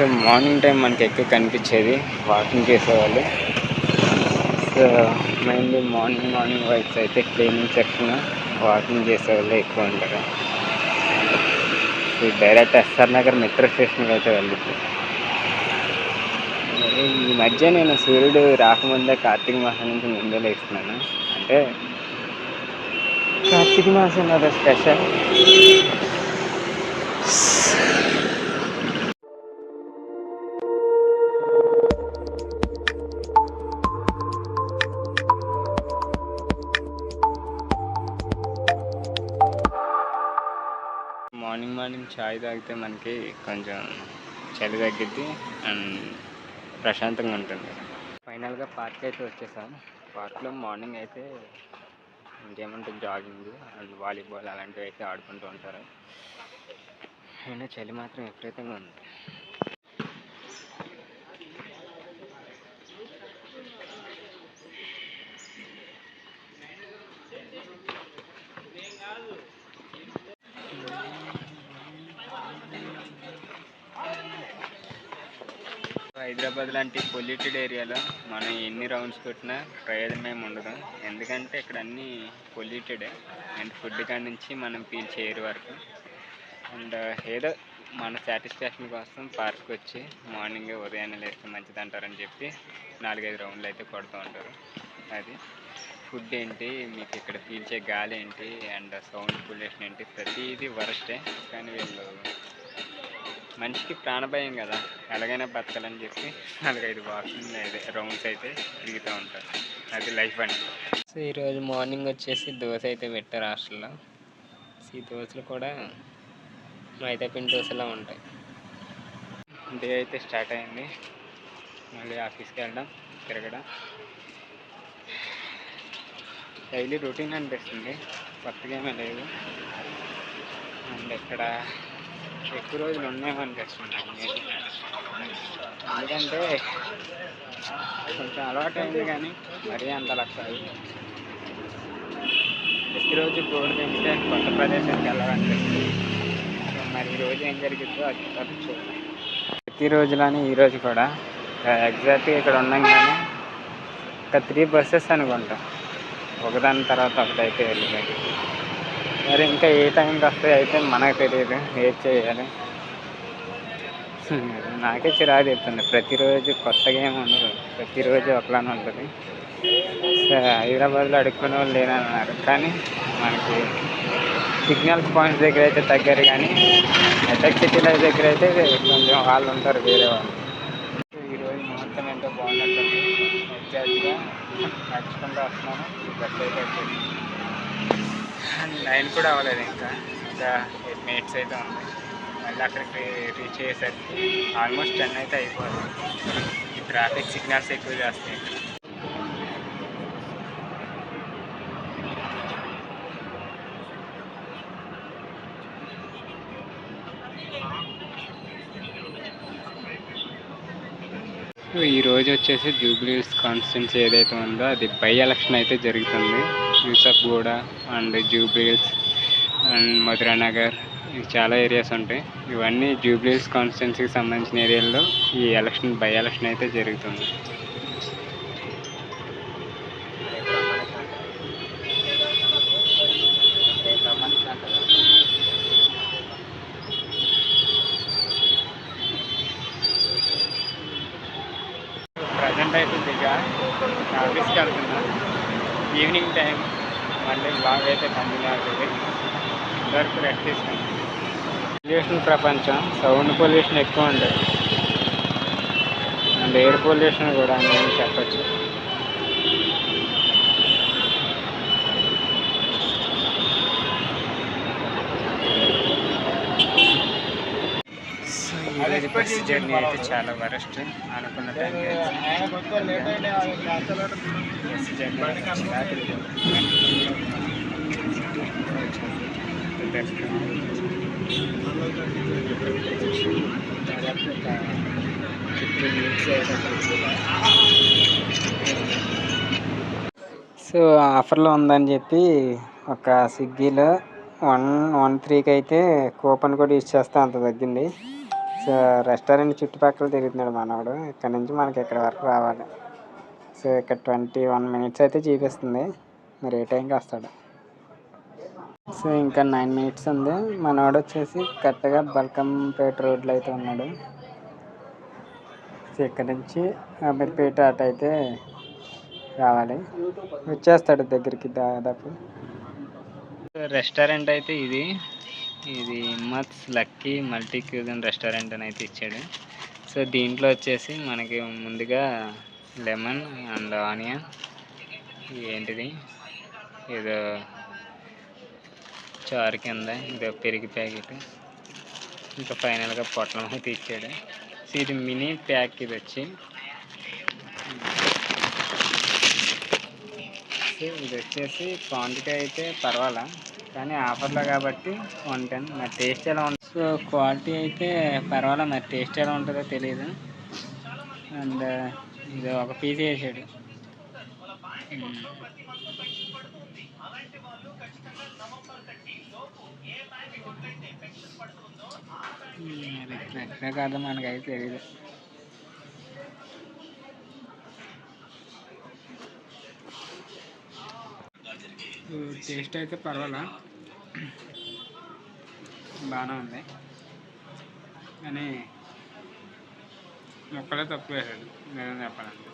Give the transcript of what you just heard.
So morning time మనకి ఎక్కువ కనిపించేది వాకింగ్ చేసేవాళ్ళు. So mainly morning morning vibes అయితే క్లీనింగ్ సెక్షన్ వాకింగ్ చేసేవాళ్ళు ఎక్కువ ఉంటారు. So direct SR Nagar metro స్టేషన్కి అయితే వెళ్ళింది ఈ మధ్య నేను సూర్యుడు రాకముందే కార్తీక మాసం నుంచి ముందే లేస్తున్నాను. అంటే కార్తీక మాసం కదా స్పెషల్ మార్నింగ్ చాయ్ తాగితే మనకి కొంచెం చలి తగ్గిద్ది అండ్ ప్రశాంతంగా ఉంటుంది. ఫైనల్గా పార్క్ అయితే వచ్చేసాం. పార్క్లో మార్నింగ్ అయితే ఇంకేమంటే జాగింగ్ అండ్ వాలీబాల్ అలాంటివి అయితే ఆడుకుంటూ ఉంటారు. అయినా చలి మాత్రం విపరీతంగా ఉంది. హైదరాబాద్ లాంటి పొల్యూటెడ్ ఏరియాలో మనం ఎన్ని రౌండ్స్ కొట్టినా ప్రయోజనం ఏమి ఉండదు. ఎందుకంటే ఇక్కడ అన్నీ పొల్యూటెడ్ అండ్ ఫుడ్ కాడి నుంచి మనం పీల్చే ఎయిర్ వరకు. అండ్ ఏదో మన సాటిస్ఫాక్షన్ కోసం పార్క్ వచ్చి మార్నింగ్ ఉదయాన్నే లేస్తే మంచిది అంటారని చెప్పి నాలుగైదు రౌండ్లు అయితే కొడుతూ ఉంటారు. అది. ఫుడ్ ఏంటి? మీకు ఇక్కడ పీల్చే గాలి ఏంటి? అండ్ సౌండ్ పొల్యూషన్ ఏంటి? ప్రతిదీ వరస్టే కానీ వీళ్ళు మనిషికి ప్రాణభయం కదా. ఎలాగైనా బతకాలని చెప్పి నాలుగైదు వాకింగ్ అదే రౌండ్స్ అయితే తిరుగుతూ ఉంటారు. అది లైఫ్ అంటే సో ఈరోజు మార్నింగ్ వచ్చేసి దోశ అయితే పెట్టారు హాస్టల్లో. సో ఈ దోశలు కూడా మైదా పిండి దోశలా ఉంటాయి. డే అయితే స్టార్ట్ అయింది. మళ్ళీ ఆఫీస్కి వెళ్ళడం తిరగడం. డైలీ రొటీన్ అనిపిస్తుంది. కొత్తగా ఏమీ లేదు. అండ్ ఇక్కడ ఎక్కువ రోజులు ఉన్నాయేమో అనిపిస్తుంది నాకు ఎందుకంటే కొంచెం అలవాటు అయింది కానీ మరీ అంత లక్షలు ప్రతిరోజు బోర్డు పెంచితే కొత్త ప్రదేశానికి వెళ్ళాలనిపిస్తుంది. మరి ఈ రోజు ఏం జరిగిందో అది తర్వాత చూడాలి ప్రతిరోజులానే ఈరోజు కూడా ఎగ్జాక్ట్గా ఇక్కడ ఉన్నాం కానీ ఒక త్రీ బస్సెస్ అనుకుంటాం. ఒకదాని తర్వాత ఒకటైతే వెళ్ళిపోయి మరి ఇంకా ఏ టైంకి వస్తాయి అయితే మనకు తెలియదు ఏం చేయాలి. నాకే చిరాకు చెప్తుంది ప్రతిరోజు కొత్తగా ఏమి ఉండదు. ప్రతిరోజు ఒకలానే ఉంటుంది. హైదరాబాద్లో అడుక్కునే వాళ్ళు లేనన్నారు కానీ మనకి సిగ్నల్ పాయింట్స్ దగ్గర అయితే తగ్గారు కానీ ఎటెక్ సిటీ దగ్గర అయితే కొంచెం వాళ్ళు ఉంటారు వేరే వాళ్ళు. ఈరోజు ముహూర్తం ఎంతో బాగున్నట్టుంది ఎగ్జాక్ట్గా నడుచుకుంటూ వస్తున్నాను. ఈ అయితే నైన్ కూడా అవ్వలేదు ఇంకా. ఇంకా ఎయిట్ మినిట్స్ అయితే ఉంది మళ్ళీ అక్కడికి రీచ్ అయ్యేసరికి ఆల్మోస్ట్ టెన్ అయితే అయిపోతుంది ఈ ట్రాఫిక్ సిగ్నల్స్ ఎక్కువ చేస్తాయి. సో ఈ రోజు వచ్చేసి జూబ్లీస్ కాన్స్టిట్యున్సీ ఏదైతే ఉందో అది బై ఎలక్షన్ అయితే జరుగుతుంది. యూసఫ్ గూడ అండ్ జూబ్లీస్ అండ్ మధురానగర్ చాలా ఏరియాస్ ఉంటాయి. ఇవన్నీ జూబ్లీస్ కాన్స్టిట్యున్సీకి సంబంధించిన ఏరియాల్లో ఈ ఎలక్షన్ బై ఎలక్షన్ అయితే జరుగుతుంది. ఆఫీస్కి వెళ్తున్నా ఈవినింగ్ టైం మళ్ళీ బ్లాగ్ అయితే కంటిన్యూ అవుతుంది వరకు రెస్ట్ తీసుకుంటాం. పొల్యూషన్ ప్రపంచం సౌండ్ పొల్యూషన్ ఎక్కువ ఉంటుంది. అండ్ ఎయిర్ పొల్యూషన్ కూడా నేను చెప్పచ్చు. సో బస్ జర్నీ అయితే చాలా వరస్ట్ అనుకున్న టైం బస్ జర్నీ సో ఆఫర్లో ఉందని చెప్పి ఒక స్విగ్గీలో వన్ వన్ త్రీకి అయితే కూపన్ కూడా యూజ్ చేస్తే అంత తగ్గింది. సో రెస్టారెంట్ చుట్టుపక్కల తిరుగుతున్నాడు మనవాడు. ఇక్కడ నుంచి మనకి ఇక్కడ వరకు రావాలి. సో ఇక్కడ ట్వంటీ వన్ మినిట్స్ అయితే చూపిస్తుంది. మరి ఏ టైంకి వస్తాడు? సో ఇంకా నైన్ మినిట్స్ ఉంది. మనవాడు వచ్చేసి కరెక్ట్గా బల్కంపేట రోడ్లో అయితే ఉన్నాడు. సో ఇక్కడ నుంచి అమీర్పేట అటు అయితే రావాలి. వచ్చేస్తాడు దగ్గరికి దాదాపు. రెస్టారెంట్ అయితే ఇది. ఇది మత్స్ లక్కీ మల్టీ క్యూజన్ రెస్టారెంట్ అని అయితే ఇచ్చాడు. సో దీంట్లో వచ్చేసి మనకి ముందుగా లెమన్ అండ్ ఆనియన్ ఏంటిది ఏదో చారు కింద ఇదో పెరిగి ప్యాకెట్. ఇంకా ఫైనల్గా పొట్లం అయితే ఇచ్చాడు. సో ఇది మినీ ప్యాక్ ఇది వచ్చి. సో ఇది వచ్చేసి క్వాంటిటీ అయితే పర్వాలా? కానీ ఆఫర్లో కాబట్టి వన్ టెన్. మరి టేస్ట్ ఎలా ఉంటుంది? సో క్వాలిటీ అయితే పర్వాలేదు. మరి టేస్ట్ ఎలా ఉంటుందో తెలియదు అండ్ ఇది ఒక పీస్ వేసాడు. మ్మ్. మరి కాదు మనకైతే తెలియదు టేస్ట్ అయితే పర్వాలా? బాగానే ఉంది. కానీ మొక్కలే తక్కువ వేసాడు నేను చెప్పాలంటే